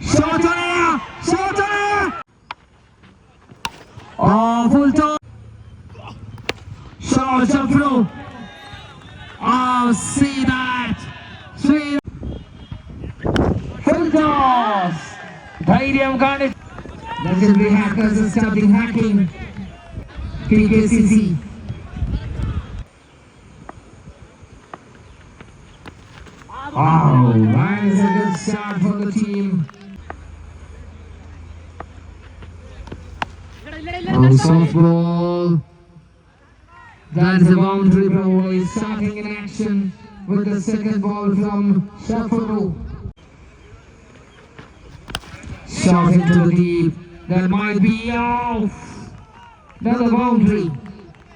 Shot on air! Shot on air! Oh, full toss! Shot jump through! Oh, see that! See Full toss! ധൈര്യം കാണിച്ച് Legendary hackers are starting hacking. PKCC. Oh, that is a good start for the team. Soft ball. That is a boundary ball. He's starting in action with the second ball from Shafaru. Shot into the deep. That might be off. Another boundary.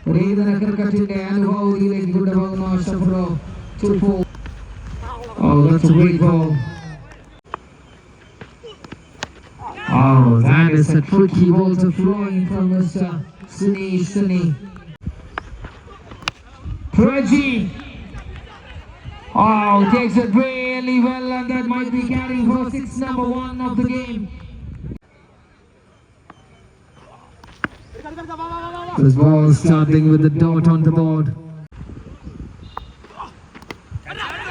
Raven Akar Katinda and how he went good about Shafaru. 2 4. Oh, that's a great ball. Oh, oh, that is a tricky ball to throwing from Mr. Sunny Sunny. Pregi. Oh, takes it really well, and that might be carrying for six number one of the game. This ball starting with the dot on the board.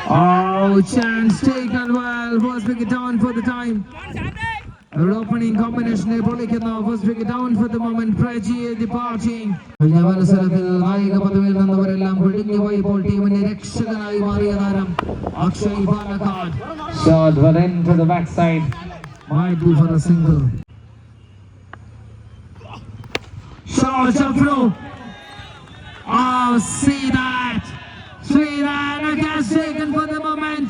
Oh, chance taken well. First wicket down for the time. An opening combination പൊളിക്കുന്നു first wicket down for the moment Praji departing കഴിഞ്ഞ മത്സരത്തിൽ നായിക പദവിയിൽ നിന്നവരെല്ലാം ഒഴിഞ്ഞു പോയപ്പോൾ ടീമിന്റെ രക്ഷകനായി മാറിയ താരം Akshay Palakkad shot went into the backside might be for a single shot up through oh see that see that a catch taken for the moment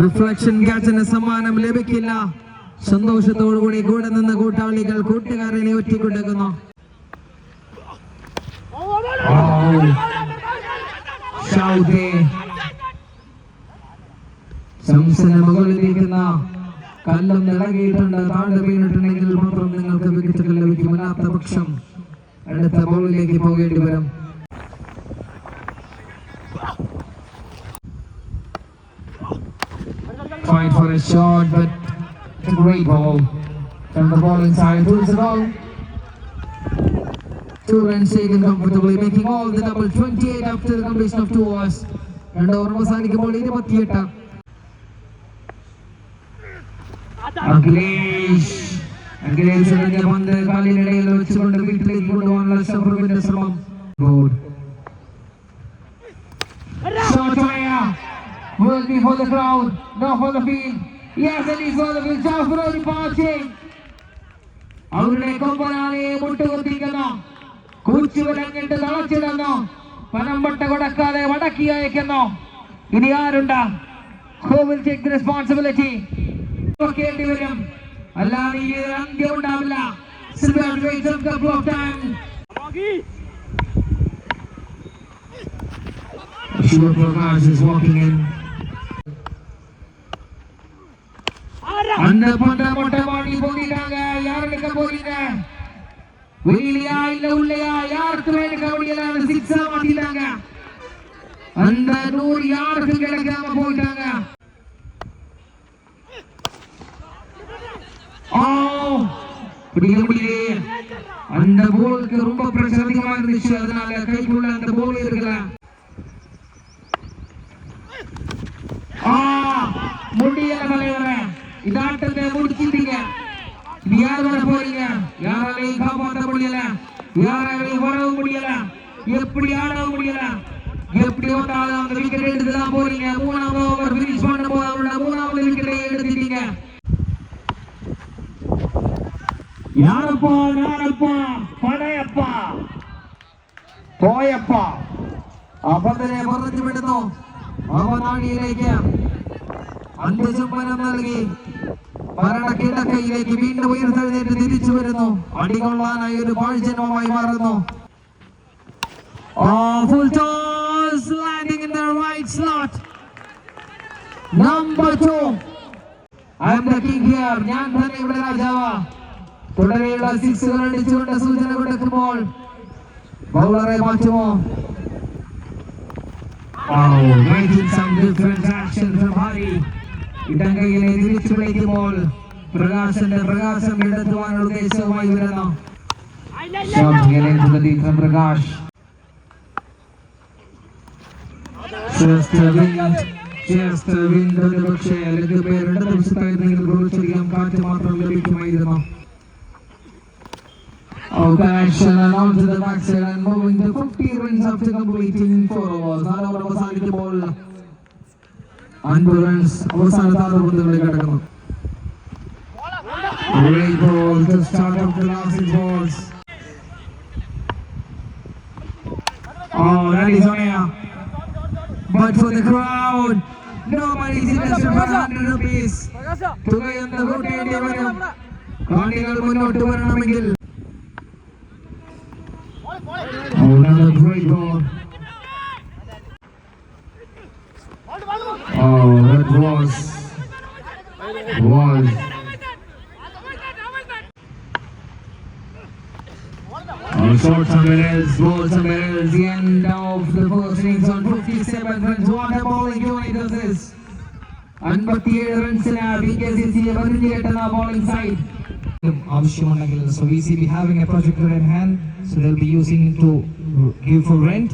Reflection ക്യാച്ചിന് സമ്മാനം ലഭിക്കില്ല. സന്തോഷത്തോടുകൂടി കൂടെ നിന്ന് കൂട്ടാളികൾ കൂട്ടുകാരനെ ഒറ്റിക്കൊടുക്കുന്നു. സംസന മുകളിലിരിക്കുന്ന കല്ലും ഇളകിയിട്ടുണ്ട്. താഴെ വീണിട്ടുണ്ടെങ്കിൽ മാത്രം നിങ്ങൾക്ക് വിക്കറ്റുകൾ ലഭിക്കും അല്ലാത്ത പക്ഷം അടുത്ത ബോളിലേക്ക് പോകേണ്ടി വരും. Fight for a shot, but it's a great ball. From the bowling side, pulls it all. Two runs taken comfortably, making all the double 28 after the completion of two overs. രണ്ട് ഓവർ അവസാനിക്കുമ്പോൾ ഇരുപത്തിയെട്ട് അഖിലേഷ് അഖിലേഷ് എറിഞ്ഞ പന്ത് കാലിനിടയിൽ വെച്ചുകൊണ്ട് വീട്ടിലേക്ക് കൊണ്ടുപോകാനുള്ള ഷഫറുവിന്റെ ശ്രമം goal will be for the crowd, not for the field. Yes, it is for the field. Jafro departing. അവരുടെ കൊമ്പനാളിയെ മുട്ടുകുത്തിക്കുന്നു കൂച്ചുവിലങ്ങിട്ട് തളച്ചിടുന്നു പനമ്പട്ട കൊടുക്കാതെ മടക്കി അയക്കുന്നു ഇനി ആരുണ്ട് who will take the responsibility നോക്കേണ്ടി വരും അല്ലാതെ ഈ ഒരു അന്ത്യം ഉണ്ടാവില്ല couple of time. Shiva Prakash is walking in. அந்த பண்ட மொட்டை மாடி போகிறாங்க யார் எடுக்க போறீங்க? வெளியிலயா இல்ல உள்ளயா? யாருக்குமே எடுக்க முடியல? சிக்ஸா மாத்திட்டாங்க அந்த நூறு யாருக்கும் கிடைக்காம போயிட்டாங்க? ஓ பிடிக்க முடியலையே அந்த போலுக்கு ரொம்ப பிரஷர் அதிகமா இருந்துச்சு. அதனால கைக்குள்ள அந்த போல் இருக்கல. இதாட்டத்தை முடிச்சிட்டீங்க இது யாரோட போறீங்க யாராலையும் காப்பாற்ற முடியல யாராலையும் வரவும் முடியல எப்படி ஆடவும் முடியல எப்படி வந்தாலும் அந்த விக்கெட் எடுத்து தான் போறீங்க மூணாவது ஓவர் பினிஷ் பண்ணும்போது அவரோட மூணாவது விக்கெட்டை எடுத்துட்டீங்க யாரப்பா யாரப்பா പടയപ്പാ പോയപ്പാ അപതിനെ പറഞ്ഞു വിടുന്നു അവനാഴിയിലേക്ക് അന്ത്യചുംബനം നൽകി. മരണക്കിടക്കയിലേക്ക് വീണ്ടും ഉയർത്തെഴുന്നേറ്റ് തിരിച്ചു വരുന്നു. അടികൊള്ളാനായി ഒരു പാഴ്ജന്മമായി മാറുന്നു. ഞാൻ തന്നെ ഇവിടെ രാജാവാ. തുടരെയുള്ള സിക്സുകൾ അടിച്ചുകൊണ്ട് സൂചന കൊടുക്കുമ്പോൾ ബൗളറെ മാറ്റുമോ? Oh. ഇടം കൈയിലെ തിരിച്ചു വിളിക്കുമ്പോൾ പ്രകാശന്റെ പ്രകാശം കണ്ടെത്തുവാനുള്ള ഉദ്ദേശവുമായി വരുന്നു to the ഒരു പക്ഷേ അല്ലെങ്കിൽ പേരുടെ ദിവസത്തായിരുന്നെങ്കിൽ കുറച്ചധികം കാറ്റ് മാത്രം ലഭിക്കുമായിരുന്നു Oh, connection and onto the backside and moving the 50 runs after completing four overs. നാല് ഓവർ അവസാനിക്കുമ്പോൾ അൻപത് റൺസ് അവസാന താറുപന്തുകളിൽ കിടക്കുന്നു Great ball to start off the last six balls. Oh, that is on air. But for the crowd, nobody's interested for 100 rupees. തുകയെന്ന് കൂട്ടേണ്ടി വരും കാണികൾ മുന്നോട്ട് വരണമെങ്കിൽ Oh, another great ball. Oh, that was was Oh, short somewhere else, ball somewhere else. The end of the first innings on 57 runs. What a bowling unit this is. അൻപത്തിയേഴ് റൺസിന് B K C C പതിനഞ്ച് കെട്ടുന്ന bowling side ആവശ്യമുണ്ടെങ്കിൽ so we see be having a projector in hand so they'll be using to give for rent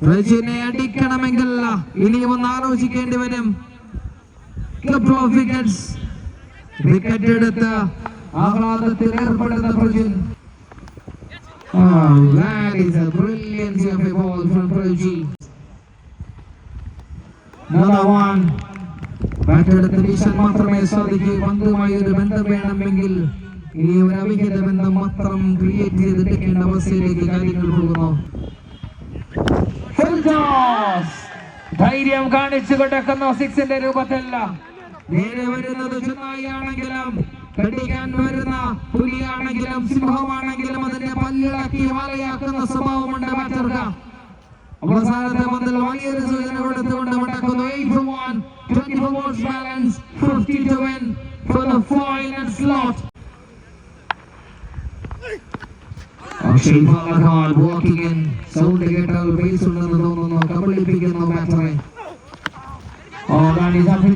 പ്രജിനെ അടിക്കണമെങ്കിൽ ഇനിയും ഒന്ന് ആലോചിക്കേണ്ടി വരും വിക്കറ്റ് എടുത്ത് ആഹ്ലാദത്തിൽ ഏർപ്പെടുന്ന Prajin Oh, that is a brilliance of a ball from Praji. Another one. Bat എടുത്ത് വീശാൻ മാത്രമേ സാധിക്കൂ പന്തുമായി ഒരു ബന്ധം വേണമെങ്കിൽ ഇനി ഒരു അവിഹിത ബന്ധം മാത്രം ക്രിയേറ്റ് ചെയ്തെടുക്കേണ്ട അവസ്ഥയിലേക്ക് കാര്യങ്ങൾ പോകുന്നു. ധൈര്യം കാണിച്ചു കൊടുക്കുന്ന സിക്സിന്റെ രൂപത്തിൽ നേരെ വരുന്നത് ചെന്നായിയാണെങ്കിലും കടിക്കാൻ വരുന്ന പുലിയാണെങ്കിലും സിംഹമാണെങ്കിലും അതിന്റെ പല്ലിളക്കി വലയാക്കുന്ന സ്വഭാവമുണ്ട് ബാറ്റർക്ക് അവസാനത്തെ പന്തിൽ വലിയൊരു സൂചന കൊടുത്തുകൊണ്ട് മടക്കുന്നു. 8 for 1 24 balls balance 50 to win for the final slot Akshay Palakkad walking in sound കേട്ടാൽ ബേസ് ഉണ്ടെന്ന് തോന്നുന്നു. കബളിപ്പിക്കുന്നു ബാറ്ററെ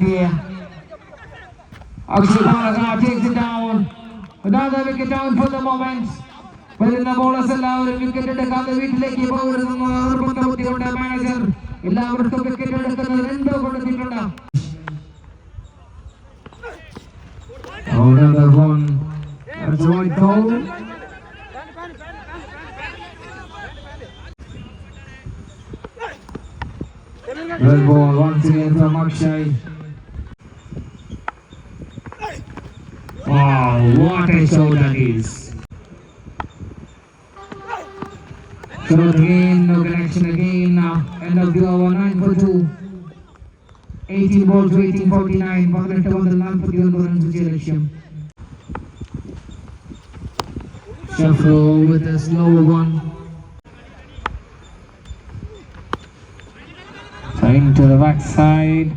the air. Akshay Palakar takes it down. Another wicket down for the എല്ലാവരും വിക്കറ്റ് എടുക്കാതെ വീട്ടിലേക്ക് പോകരുതെന്ന് നിർബന്ധ ബുദ്ധിയുണ്ട് മാനേജർ എല്ലാവർക്കും വിക്കറ്റ് എടുക്കുന്നത് എന്തോ കൊടുത്തിട്ടുണ്ട്. Oh, another one. Red ball once again from Akshay. Oh, what a show that is. Shot again, no connection again. End of the over, 9 for 2. 18 balls to 18, 49. Bhagavan the line for the Shuffle with a slower one. Trying to the backside.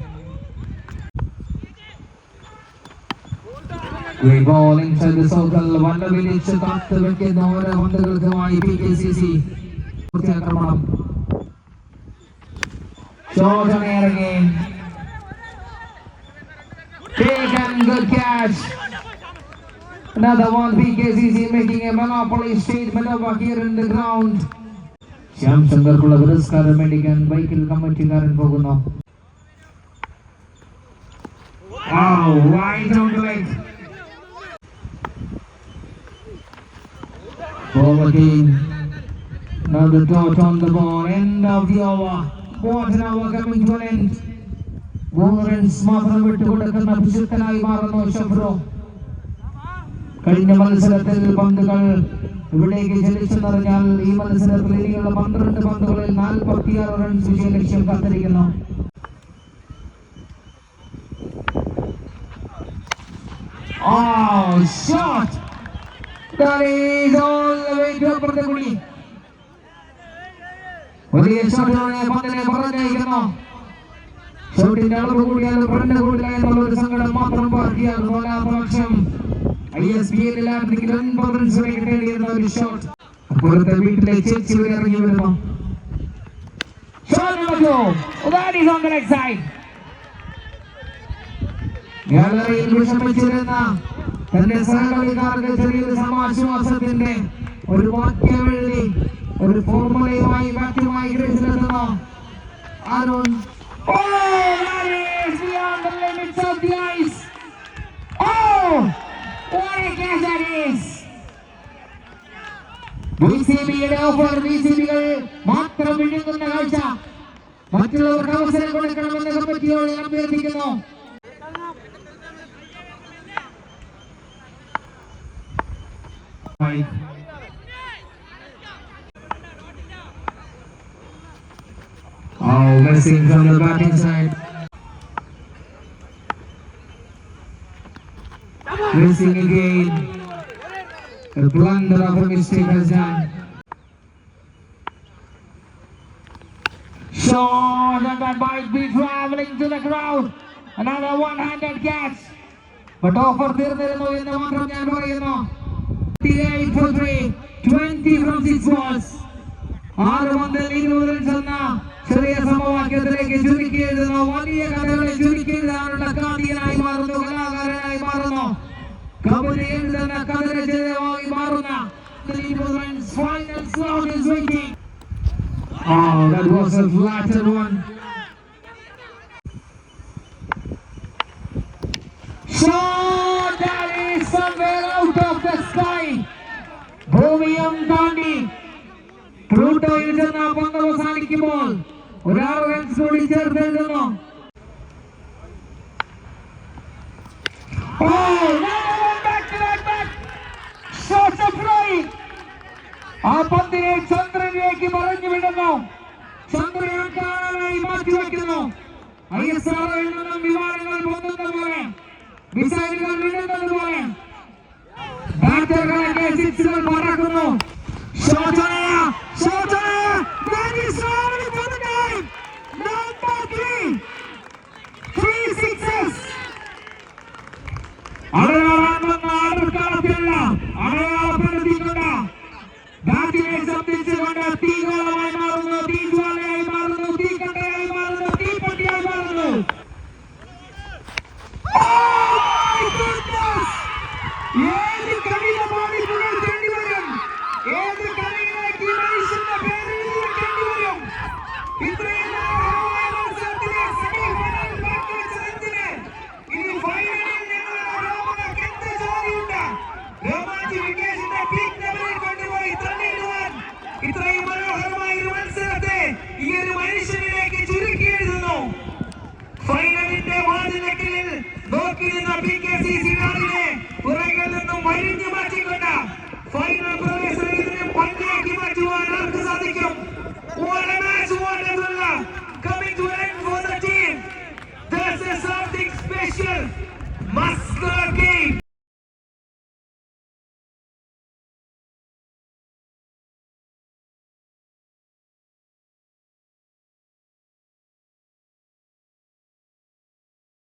Great ball inside the circle. വല്ല വിളിച്ച് കാത്ത് വെക്കുന്ന ഓരോ പന്തുകൾക്കുമായി P K C C പൂർത്തിയാക്രമണം Short on air again. Taken, good catch. Another one, PKCC making a monopoly statement over here in the ground. Shyam ശങ്കർക്കുള്ള പുരസ്കാരം മേടിക്കാൻ ബൈക്കിൽ കമ്മിറ്റിക്കാരൻ പോകുന്നു the. Ball again. Another dot on the ball. End of the over. Quarter hour coming to an end. മൂന്ന് runs മാത്രം വിട്ടുകൊടുക്കുന്ന പിശുക്കനായി മാറുന്നു ഷഫ്രോ കഴിഞ്ഞ മത്സരത്തിൽ പന്തുകൾ ഇവിടേക്ക് ചലിച്ചെന്നറിഞ്ഞാൽ ഈ മത്സരത്തിൽ ഇനിയുള്ള പന്ത്രണ്ട് പന്തുകളിൽ നാൽപ്പത്തിയാറ് റൺസ് വിജയലക്ഷ്യം കാത്തിരിക്കുന്നു. Oh, shot! That ഷോട്ടിന്റെ അളവ് കൂടിയാൽ റണ്ണ് കൂടിയാൽ സങ്കടം മാത്രം ബാക്കിയാകുന്നു അല്ലാത്ത പക്ഷം. ഐ എസ് ആണെങ്കിൽ ഒൻപത് കിട്ടേണ്ടിയിരുന്ന ഒരു ഷോട്ട് അപ്പുറത്തെ വീട്ടിലെ ചേച്ചി വരെ ഇറങ്ങി വരുന്നു Shot number two. That is on the right side. ഗാലറിയിൽ വിഷമിച്ചിരുന്ന തന്റെ സഹകളിക്കാർക്ക് ചെറിയൊരു സമാശ്വാസത്തിന്റെ ഒരു വാക്യം ഒരു ഫോർമുലയുമായി വാക്യമായി ഗ്രഹിച്ചിലെത്തുന്നു Arun Oh, that is beyond the limits of the ice. ബിസിബിയുടെ offer ബിസിബികൾ മാത്രം വിഴുങ്ങുന്ന കാഴ്ച മറ്റുള്ളവർക്ക് അവസരം കൊടുക്കണമെന്ന് കമ്മിറ്റിയോട് ഞാൻ അഭ്യർത്ഥിക്കുന്നു Oh, missing from the batting side. Missing again. The blunder of a mistake has done. Shot and that might be traveling to the crowd. Another one-handed catch. But offer തീർന്നിരുന്നു എന്ന് മാത്രം ഞാൻ പറയുന്നു 38 for 3, 20 from 6 balls. ആറ് മുതൽ ഇരുപതിൽ ചെന്ന ചെറിയ സമവാക്യത്തിലേക്ക് ചുരുക്കി എഴുതുന്നു വലിയ കഥകളെ ചുരുക്കി എഴുതാനുള്ള കാതികനായി മാറുന്നു കലാകാരനായി മാറുന്നു കബഡി എഴുതുന്ന കഥരചനമായി മാറുന്ന ഇരുപത് runs final slot is waiting. Oh, that was a flattered one. Shot that is somewhere out of the sky. ഭൂമിയും താണ്ടി പ്ലൂട്ടോയിൽ ചെന്ന പന്ത് അവസാനിക്കുമ്പോൾ ഒരാറ് റൺസ് കൂടി ചേർത്ത് എഴുതുന്നു Oh, Flying. ആ പന്തിനെ ചന്ദ്രനിലേക്ക് പറഞ്ഞു വിടുന്നു ചന്ദ്രനെ കാണാനായി മാറ്റിവെക്കുന്നു. ഐ എസ് ആറിൽ നിന്നും വിമാനങ്ങൾ പൊന്നുന്ന പോലെ മിസൈലുകൾ വിടുന്നത് പോലെ. ബാറ്ററുകളൊക്കെ സിക്സുകൾ പറക്കുന്നു. ഷോട്ടോയ ഷോട്ടോയ বাইরে